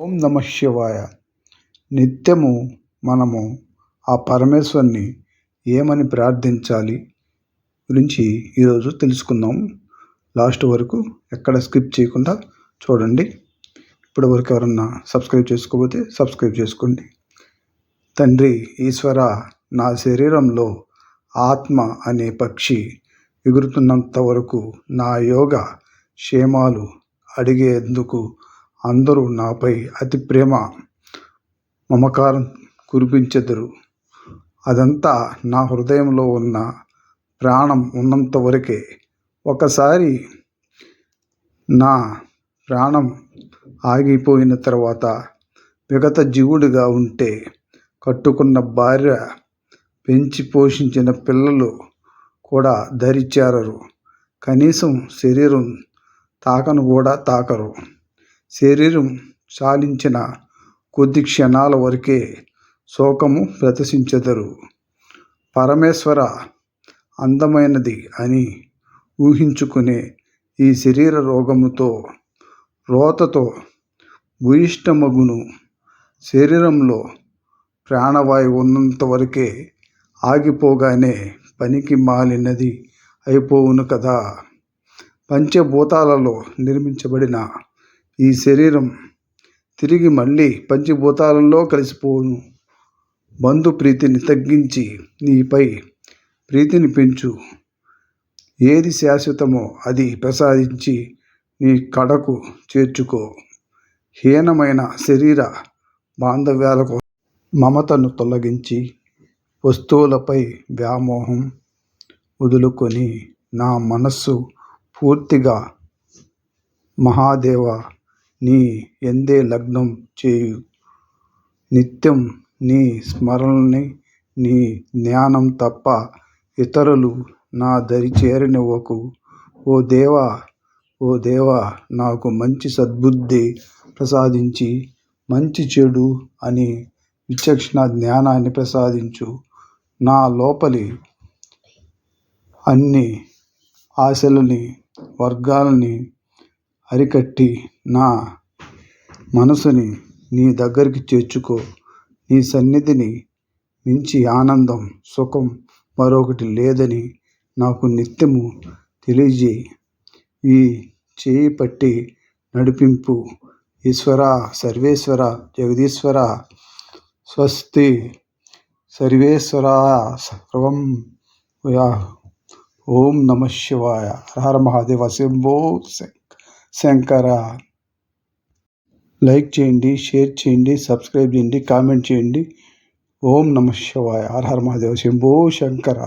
ఓం నమ శివాయ. నిత్యము మనము ఆ పరమేశ్వరుని ఏమని ప్రార్థించాలి గురించి ఈరోజు తెలుసుకుందాం. లాస్ట్ వరకు ఎక్కడ స్కిప్ చేయకుండా చూడండి. ఇప్పటి వరకు ఎవరన్నా సబ్స్క్రైబ్ చేసుకోకపోతే సబ్స్క్రైబ్ చేసుకోండి. తండ్రి ఈశ్వర నా శరీరంలో ఆత్మ అనే పక్షి ఎగురుతున్నంత వరకు నా యోగ క్షేమాలు అడిగేందుకు అందరూ నాపై అతి ప్రేమ మమకారం కురిపించెదరు. అదంతా నా హృదయంలో ఉన్న ప్రాణం ఉన్నంత వరకే. ఒకసారి నా ప్రాణం ఆగిపోయిన తర్వాత విగత జీవుడిగా ఉంటే కట్టుకున్న భార్య పెంచి పోషించిన పిల్లలు కూడా దరిచేరరు. కనీసం శరీరం తాకను కూడా తాకరు. శరీరం చాలించిన కొద్ది క్షణాల వరకే శోకము ప్రదర్శించెదరు. పరమేశ్వర అందమైనది అని ఊహించుకునే ఈ శరీర రోగముతో రోతతో భూయిష్టమగును. శరీరంలో ప్రాణవాయువు ఉన్నంత వరకే ఆగిపోగానే పనికి మాలినది అయిపోవును కదా. పంచభూతాలలో నిర్మించబడిన ఈ శరీరం తిరిగి మళ్ళీ పంచభూతాలలో కలిసిపోను బంధు ప్రీతిని తగ్గించి నీపై ప్రీతిని పెంచు. ఏది శాశ్వతమో అది ప్రసాదించి నీ కడకు చేర్చుకో. హీనమైన శరీర బాంధవ్యాలకు మమతను తొలగించి వస్తువులపై వ్యామోహం వదులుకొని నా మనస్సు పూర్తిగా మహాదేవ నీ ఎందే లగ్నం చేయు. నిత్యం నీ స్మరణని నీ జ్ఞానం తప్ప ఇతరులు నా దరి చేరనివ్వకు. ఓ దేవా ఓ దేవా నాకు మంచి సద్బుద్ధి ప్రసాదించి మంచి చెడు అని విచక్షణ జ్ఞానాన్ని ప్రసాదించు. నా లోపలి అన్ని ఆశలని వర్గాలని అరికట్టి నా మనసుని నీ దగ్గరికి చేర్చుకో. నీ సన్నిధిని మించి ఆనందం సుఖం మరొకటి లేదని నాకు నిత్యము తెలియజేయి. ఈ చేయి పట్టి నడిపింపు. ఈశ్వర సర్వేశ్వర జగదీశ్వర స్వస్తి సర్వేశ్వర సర్వం ఓం నమ శివాయ. హర మహాదేవ శంభో శంకర లైక్ చేయండి షేర్ చేయండి సబ్స్క్రైబ్ చేయండి కామెంట్ చేయండి. ఓం నమ శివాయ. హర హర మహాదేవ శంభో శంకర.